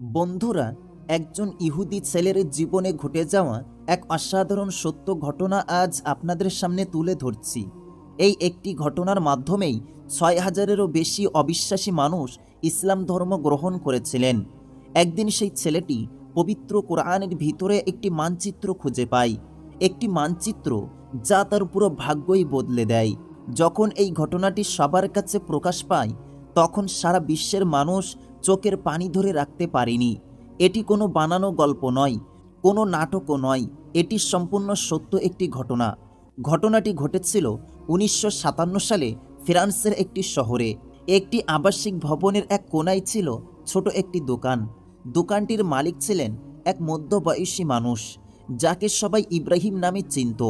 বন্ধুরা, একজন ইহুদি ছেলের জীবনে ঘটে যাওয়া এক অসাধারণ সত্য ঘটনা আজ আপনাদের সামনে তুলে ধরছি। এই একটি ঘটনার মাধ্যমেই ছয় হাজারেরও বেশি অবিশ্বাসী মানুষ ইসলাম ধর্ম গ্রহণ করেছিলেন। একদিন সেই ছেলেটি পবিত্র কোরআনের ভিতরে একটি মানচিত্র খুঁজে পায়। একটি মানচিত্র যা তার পুরো ভাগ্যই বদলে দেয়। যখন এই ঘটনাটি সবার কাছে প্রকাশ পায়, তখন সারা বিশ্বের মানুষ চোখের পানি ধরে রাখতে পারিনি। এটি কোনো বানানো গল্প নয়, কোনো নাটকও নয়। এটি সম্পূর্ণ সত্য একটি ঘটনা। ঘটনাটি ঘটেছিল উনিশশো সাতান্ন সালে ফ্রান্সের একটি শহরে। একটি আবাসিক ভবনের এক কোনায় ছিল ছোট একটি দোকান। দোকানটির মালিক ছিলেন এক মধ্যবয়সী মানুষ, যাকে সবাই ইব্রাহিম নামে চিনত।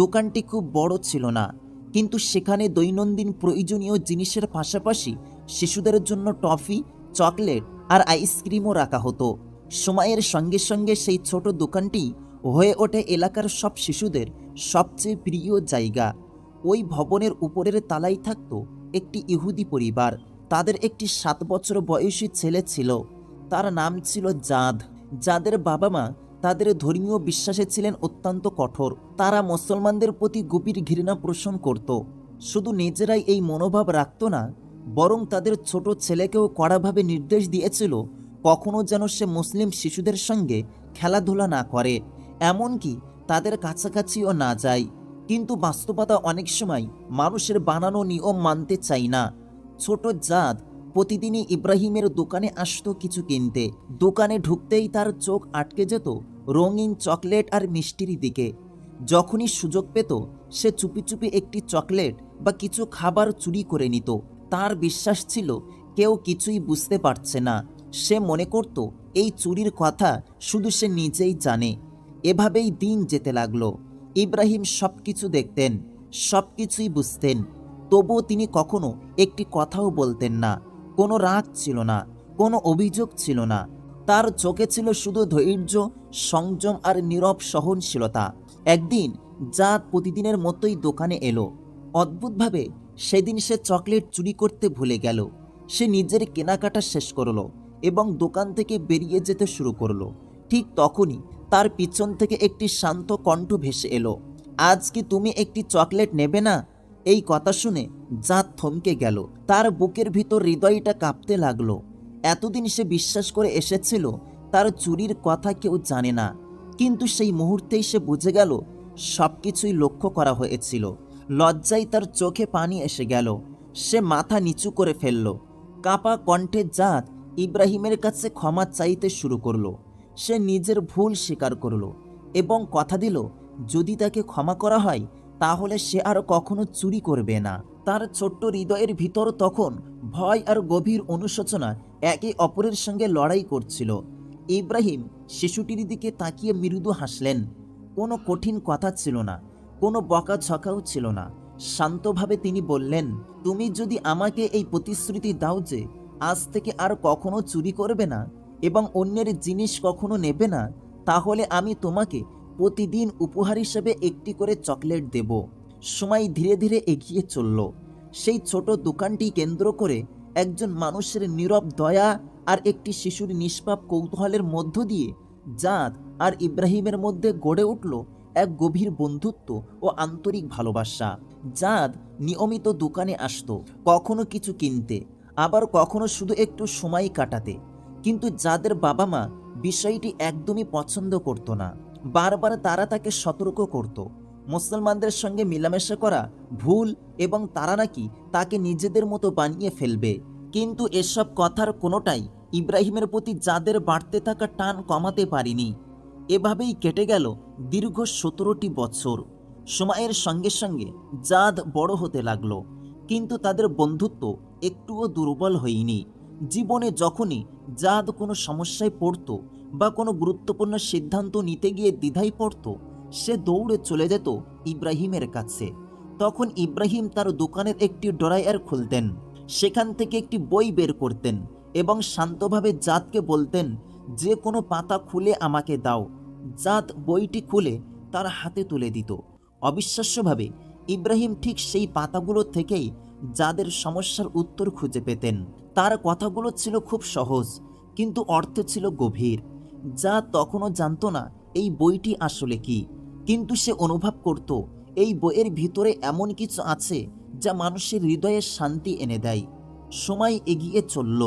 দোকানটি খুব বড় ছিল না, কিন্তু সেখানে দৈনন্দিন প্রয়োজনীয় জিনিসের পাশাপাশি শিশুদের জন্য টফি চকলেট আর আইসক্রিমও রাখা হতো। সময়ের সঙ্গে সঙ্গে সেই ছোট দোকানটি হয়ে ওঠে এলাকার সব শিশুদের সবচেয়ে প্রিয় জায়গা। ওই ভবনের উপরের তালায় থাকত একটি ইহুদি পরিবার। তাদের একটি সাত বছর বয়সী ছেলে ছিল। তার নাম ছিল জাদ। যাদের বাবা মা তাদের ধর্মীয় বিশ্বাসে ছিলেন অত্যন্ত কঠোর। তারা মুসলমানদের প্রতি গভীর ঘৃণা পোষণ করত। শুধু নিজেরাই এই মনোভাব রাখত না বরং তাদের ছোট ছেলেকেও কড়াভাবে নির্দেশ দিয়েছিল কখনো যেন সে মুসলিম শিশুদের সঙ্গে খেলাধুলা না করে, এমনকি তাদের কাছাকাছিও না যায়। কিন্তু বাস্তবতা অনেক সময় মানুষের বানানো নিয়ম মানতে চায় না। ছোট জাত প্রতিদিনই ইব্রাহিমের দোকানে আসতো কিছু কিনতে। দোকানে ঢুকতেই তার চোখ আটকে যেত রঙিন চকলেট আর মিষ্টির দিকে। যখনই সুযোগ পেত, সে চুপি চুপি একটি চকলেট বা কিছু খাবার চুরি করে নিত। তার বিশ্বাস ছিল, কেউ কিছুই বুঝতে পারছে না। সে মনে করত, এই চুরির কথা শুধু সে নিজেই জানে। এভাবেই দিন যেতে লাগল। ইব্রাহিম সব কিছু দেখতেন সব কিছুই বুঝতেন। তবুও তিনি কখনো একটি কথাও বলতেন না। কোনো রাগ ছিল না, কোনো অভিযোগ ছিল না। তার চোখে ছিল শুধু ধৈর্য, সংযম আর নীরব সহনশীলতা। একদিন যা প্রতিদিনের মতোই দোকানে এলো। অদ্ভুতভাবে সেদিন সে চকলেট চুরি করতে ভুলে গেল। সে নিজের কেনাকাটা শেষ করল এবং দোকান থেকে বেরিয়ে যেতে শুরু করল। ঠিক তখনই তার পিছন থেকে একটি শান্ত কণ্ঠ ভেসে এলো, আজ কি তুমি একটি চকলেট নেবে না? এই কথা শুনে জাত থমকে গেল। তার বুকের ভিতর হৃদয়টা কাঁপতে লাগল। এতদিন সে বিশ্বাস করে এসেছিল, তার চুরির কথা কেউ জানে না। কিন্তু সেই মুহূর্তেই সে বুঝে গেল সব কিছুই লক্ষ্য করা হয়েছিল। লজ্জায় তার চোখে পানি এসে গেল। সে মাথা নিচু করে ফেলল। কাপা কণ্ঠে জাত ইব্রাহিমের কাছে ক্ষমা চাইতে শুরু করল। সে নিজের ভুল স্বীকার করল এবং কথা দিল, যদি তাকে ক্ষমা করা হয়, তাহলে সে আর কখনো চুরি করবে না। তার ছোট্ট হৃদয়ের ভিতর তখন ভয় আর গভীর অনুশোচনা একে অপরের সঙ্গে লড়াই করছিল। ইব্রাহিম শিশুটির দিকে তাকিয়ে মৃদু হাসলেন। কোনো কঠিন কথা ছিল না। কোনো বকা ঝকাও ছিল না। শান্তভাবে তিনি বললেন, তুমি যদি আমাকে এই প্রতিশ্রুতি দাও যে আজ থেকে আর কখনো চুরি করবে না এবং অন্যের জিনিস কখনো নেবে না, তাহলে আমি তোমাকে প্রতিদিন উপহার হিসেবে একটি করে চকলেট দেব। সময় ধীরে ধীরে এগিয়ে চলল। সেই ছোট দোকানটি কেন্দ্র করে একজন মানুষের নীরব দয়া আর একটি শিশুর নিষ্পাপ কৌতূহলের মধ্য দিয়ে জাত আর ইব্রাহিমের মধ্যে গড়ে উঠল এক গভীর বন্ধুত্ব ও আন্তরিক ভালোবাসা জাদ নিয়মিত দোকানে আসতো, কখনো কিছু কিনতে, আবার কখনো শুধু একটু সময় কাটাতে। কিন্তু যাদের বাবা মা বিষয়টি একদমই পছন্দ করত না, বারবার তারা তাকে সতর্ক করত। মুসলমানদের সঙ্গে মিলামেশা করা ভুল এবং তারা নাকি তাকে নিজেদের মতো বানিয়ে ফেলবে। কিন্তু এসব কথার কোনোটাই ইব্রাহিমের প্রতি যাদের বাড়তে থাকা টান কমাতে পারিনি। এভাবেই কেটে গেল দীর্ঘ সতেরোটি বছর সময়ের সঙ্গে সঙ্গে জাদ বড় হতে লাগল, কিন্তু তাদের বন্ধুত্ব একটুও দুর্বল হয়নি। জীবনে যখনই জাদ কোনো সমস্যায় পড়ত বা কোনো গুরুত্বপূর্ণ সিদ্ধান্ত নিতে গিয়ে দ্বিধায় পড়ত, সে দৌড়ে চলে যেত ইব্রাহিমের কাছে। তখন ইব্রাহিম তার দোকানের একটি ড্রয়ার খুলতেন। সেখান থেকে একটি বই বের করতেন এবং শান্তভাবে জাতকে বলতেন যে কোনো পাতা খুলে আমাকে দাও জাত বইটি খুলে তার হাতে তুলে দিত। অবিশ্বাস্যভাবে ইব্রাহিম ঠিক সেই পাতাগুলো থেকেই যাদের সমস্যার উত্তর খুঁজে পেতেন। তার কথাগুলো ছিল খুব সহজ, কিন্তু অর্থ ছিল গভীর। যা তখনও জানতো না এই বইটি আসলে কি, কিন্তু সে অনুভব করত এই বইয়ের ভিতরে এমন কিছু আছে যা মানুষের হৃদয়ে শান্তি এনে দেয়। সময় এগিয়ে চলল।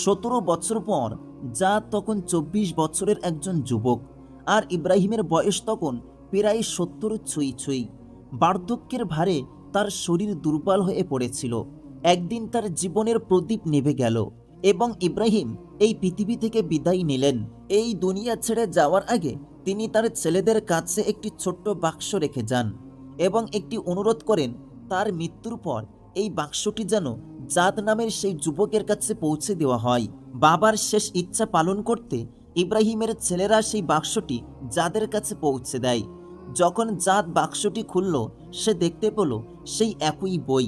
সতেরো বছর পর যা তখন চব্বিশ বছরের একজন যুবক। আর ইব্রাহিমের বয়স তখন প্রায় সত্তর ছুঁই ছুঁই। বার্ধক্যের ভারে তার শরীর দুর্বল হয়ে পড়েছিল। একদিন তার জীবনের প্রদীপ নেভে গেল এবং ইব্রাহিম এই পৃথিবী থেকে বিদায় নিলেন। এই দুনিয়া ছেড়ে যাওয়ার আগে তিনি তার ছেলেদের কাছে একটি ছোট্ট বাক্স রেখে যান এবং একটি অনুরোধ করেন, তার মৃত্যুর পর এই বাক্সটি যেন জাত নামের সেই যুবকের কাছে পৌঁছে দেওয়া হয়। বাবার শেষ ইচ্ছা পালন করতে ইব্রাহিমের ছেলেরা সেই বাক্সটি যাদের কাছে পৌঁছে দেয়। যখন জাত বাক্সটি খুলল, সে দেখতে পেল সেই একই বই।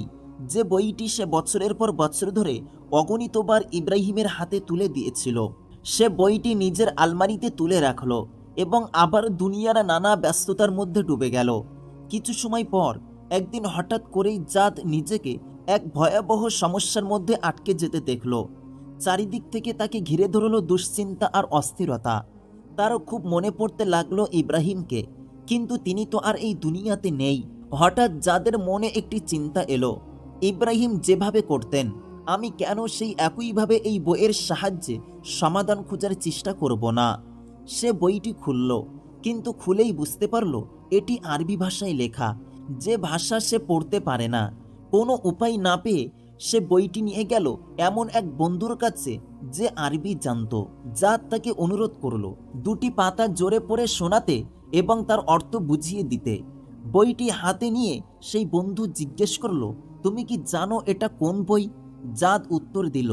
যে বইটি সে বছরের পর বছর ধরে অগণিতবার ইব্রাহিমের হাতে তুলে দিয়েছিল। সে বইটি নিজের আলমারিতে তুলে রাখল এবং আবার দুনিয়ার নানা ব্যস্ততার মধ্যে ডুবে গেল। কিছু সময় পর একদিন হঠাৎ করেই জাদ নিজেকে এক ভয়াবহ সমস্যার মধ্যে আটকে যেতে দেখল। চারিদিক থেকে তাকে ঘিরে ধরল দুশ্চিন্তা আর অস্থিরতা। তারও খুব মনে পড়তে লাগল ইব্রাহিমকে, কিন্তু তিনি তো আর এই দুনিয়াতে নেই। হঠাৎ যাদের মনে একটি চিন্তা এলো, ইব্রাহিম যেভাবে করতেন, আমি কেন সেই একইভাবে এই বইয়ের সাহায্যে সমাধান খোঁজার চেষ্টা করব না? সে বইটি খুলল, কিন্তু খুলেই বুঝতে পারল এটি আরবি ভাষায় লেখা। যে ভাষা সে পড়তে পারে না, কোনো উপায় না পেয়ে সে বইটি নিয়ে গেল এমন এক বন্ধুর কাছে যে আরবি জানত, যা তাকে অনুরোধ করল দুটি পাতা জোরে পড়ে শোনাতে এবং তার অর্থ বুঝিয়ে দিতে। বইটি হাতে নিয়ে সেই বন্ধু জিজ্ঞেস করল, তুমি কি জানো এটা কোন বই? জাদ উত্তর দিল,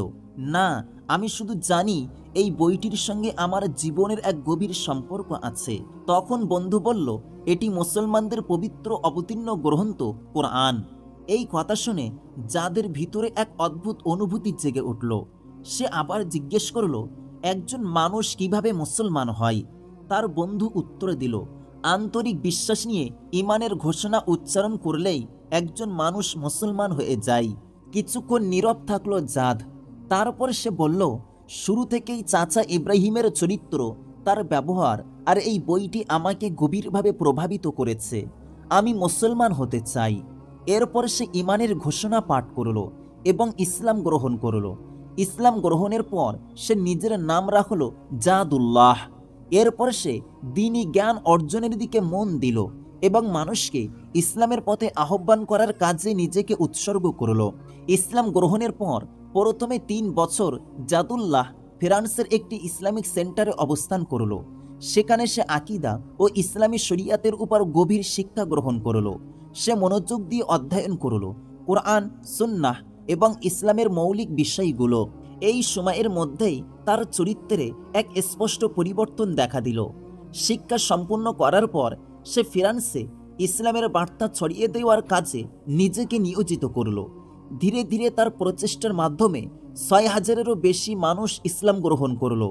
না, আমি শুধু জানি এই বইটির সঙ্গে আমার জীবনের এক গভীর সম্পর্ক আছে। তখন বন্ধু বলল, এটি মুসলমানদের পবিত্র অবতীর্ণ গ্রন্থ, কোরআন। এই কথা শুনে যাদের ভিতরে এক অদ্ভুত অনুভূতি জেগে উঠল, সে আবার জিজ্ঞেস করল, একজন মানুষ কীভাবে মুসলমান হয়? তার বন্ধু উত্তর দিল, আন্তরিক বিশ্বাস নিয়ে ইমানের ঘোষণা উচ্চারণ করলেই একজন মানুষ মুসলমান হয়ে যায়। কিছুক্ষণ নীরব থাকল জাদ। তারপর সে বলল, শুরু থেকেই চাচা ইব্রাহিমের চরিত্র, তার ব্যবহার আর এই বইটি আমাকে গভীরভাবে প্রভাবিত করেছে। আমি মুসলমান হতে চাই। এরপর সে ইমানের ঘোষণা পাঠ করল এবং ইসলাম গ্রহণ করল। ইসলাম গ্রহণের পর সে নিজের নাম রাখল জাদুল্লাহ। এরপর সে দিনী জ্ঞান অর্জনের দিকে মন দিল এবং মানুষকে ইসলামের পথে আহ্বান করার কাজে নিজেকে উৎসর্গ করল। ইসলাম গ্রহণের পর প্রথমে তিন বছর জাদুল্লাহ ফ্রান্সের একটি ইসলামিক সেন্টারে অবস্থান করল। সেখানে সে আকিদা ও ইসলামী শরিয়াতের উপর গভীর শিক্ষা গ্রহণ করল। সে মনোযোগ দিয়ে অধ্যয়ন করল। কোরআন, সুন্নাহ এবং ইসলামের মৌলিক বিষয়গুলো এই সময়ের মধ্যেই তার চরিত্রে এক স্পষ্ট পরিবর্তন দেখা দিল। শিক্ষা সম্পূর্ণ করার পর সে ফ্রান্সে ইসলামের বার্তা ছড়িয়ে দেওয়ার কাজে নিজেকে নিয়োজিত করল। ধীরে ধীরে তার প্রচেষ্টার মাধ্যমে ছয় হাজারেরও বেশি মানুষ ইসলাম গ্রহণ করল।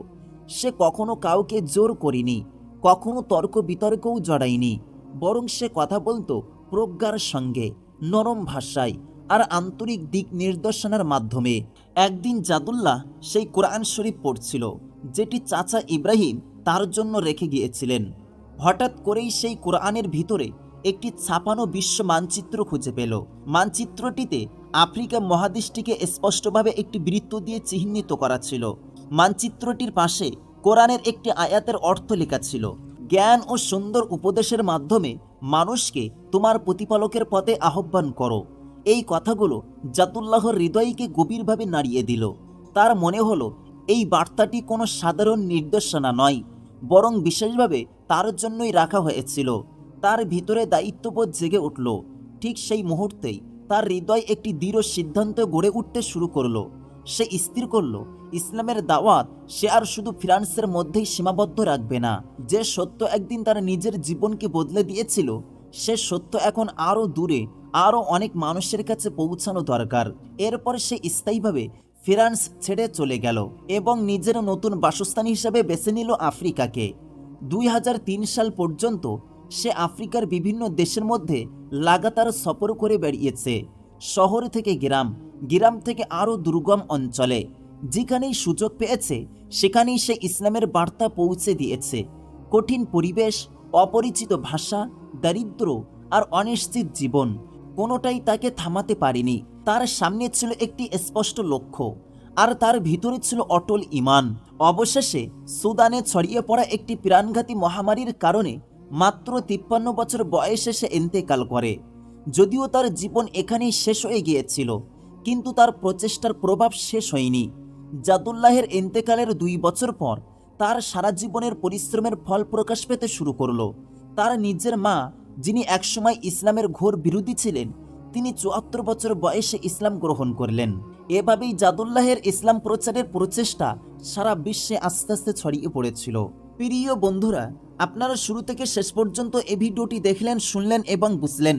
সে কখনো কাউকে জোর করিনি, কখনো তর্ক বিতর্কও জড়ায়নি, বরং সে কথা বলতো প্রজ্ঞার সঙ্গে, নরম ভাষায় আর আন্তরিক দিক নির্দেশনার মাধ্যমে। একদিন জাদুল্লাহ সেই কোরআন শরীফ পড়ছিল, যেটি চাচা ইব্রাহিম তার জন্য রেখে গিয়েছিলেন। হঠাৎ করেই সেই কোরআনের ভিতরে একটি ছাপানো বিশ্ব মানচিত্র খুঁজে পেল। মানচিত্রটিতে আফ্রিকা মহাদেশটিকে স্পষ্টভাবে একটি বৃত্ত দিয়ে চিহ্নিত করা ছিল। মানচিত্রটির পাশে কোরআনের একটি আয়াতের অর্থ লেখা ছিল, জ্ঞান ও সুন্দর উপদেশের মাধ্যমে মানুষকে তোমার প্রতিপালকের পথে আহ্বান করো। এই কথাগুলো জাতুল্লাহর হৃদয়কে গভীরভাবে নাড়িয়ে দিল। তার মনে হলো, এই বার্তাটি কোনো সাধারণ নির্দেশনা নয়, বরং বিশেষভাবে তার জন্যই রাখা হয়েছিল। তার ভিতরে দায়িত্ববোধ জেগে উঠল। ঠিক সেই মুহূর্তেই তার হৃদয় একটি দৃঢ় সিদ্ধান্ত গড়ে উঠতে শুরু করল। সে স্থির করল। ইসলামের দাওয়াত সে আর শুধু ফ্রান্সের মধ্যেই সীমাবদ্ধ রাখবে না। যে সত্য একদিন তার নিজের জীবনকে বদলে দিয়েছিল, সে সত্য এখন আরও দূরে, আরও অনেক মানুষের কাছে পৌঁছানো দরকার। এরপর সে স্থায়ীভাবে ফ্রান্স ছেড়ে চলে গেল এবং নিজের নতুন বাসস্থান হিসাবে বেছে নিল আফ্রিকাকে। দুই হাজার তিন সাল পর্যন্ত সে আফ্রিকার বিভিন্ন দেশের মধ্যে লাগাতার সফর করে বেরিয়েছে শহর থেকে গ্রাম গ্রাম থেকে আরও দুর্গম অঞ্চলে। যেখানেই সুযোগ পেয়েছে, সেখানেই সে ইসলামের বার্তা পৌঁছে দিয়েছে। কঠিন পরিবেশ, অপরিচিত ভাষা, দারিদ্র আর অনিশ্চিত জীবন, কোনোটাই তাকে থামাতে পারেনি। তার সামনে ছিল একটি স্পষ্ট লক্ষ্য, আর তার ভিতরে ছিল অটল ইমান। অবশেষে সুদানে ছড়িয়ে পড়া একটি প্রাণঘাতী মহামারীর কারণে মাত্র তিপ্পান্ন বছর বয়সে সে ইন্তেকাল করে। যদিও তার জীবন এখানেই শেষ হয়ে গিয়েছিল, কিন্তু তার প্রচেষ্টার প্রভাব শেষ হয়নি। জাদুল্লাহের ইন্তেকালের দুই বছর পর তার সারা জীবনের পরিশ্রমের ফল প্রকাশ পেতে শুরু করল। তার নিজের মা, যিনি একসময় ইসলামের ঘোর বিরোধী ছিলেন, তিনি চুয়াত্তর বছর বয়সে ইসলাম গ্রহণ করলেন। এভাবেই জাদুল্লাহের ইসলাম প্রচারের প্রচেষ্টা সারা বিশ্বে আস্তে আস্তে ছড়িয়ে পড়েছিল। প্রিয় বন্ধুরা, আপনারা শুরু থেকে শেষ পর্যন্ত এই ভিডিওটি দেখলেন, শুনলেন এবং বুঝলেন।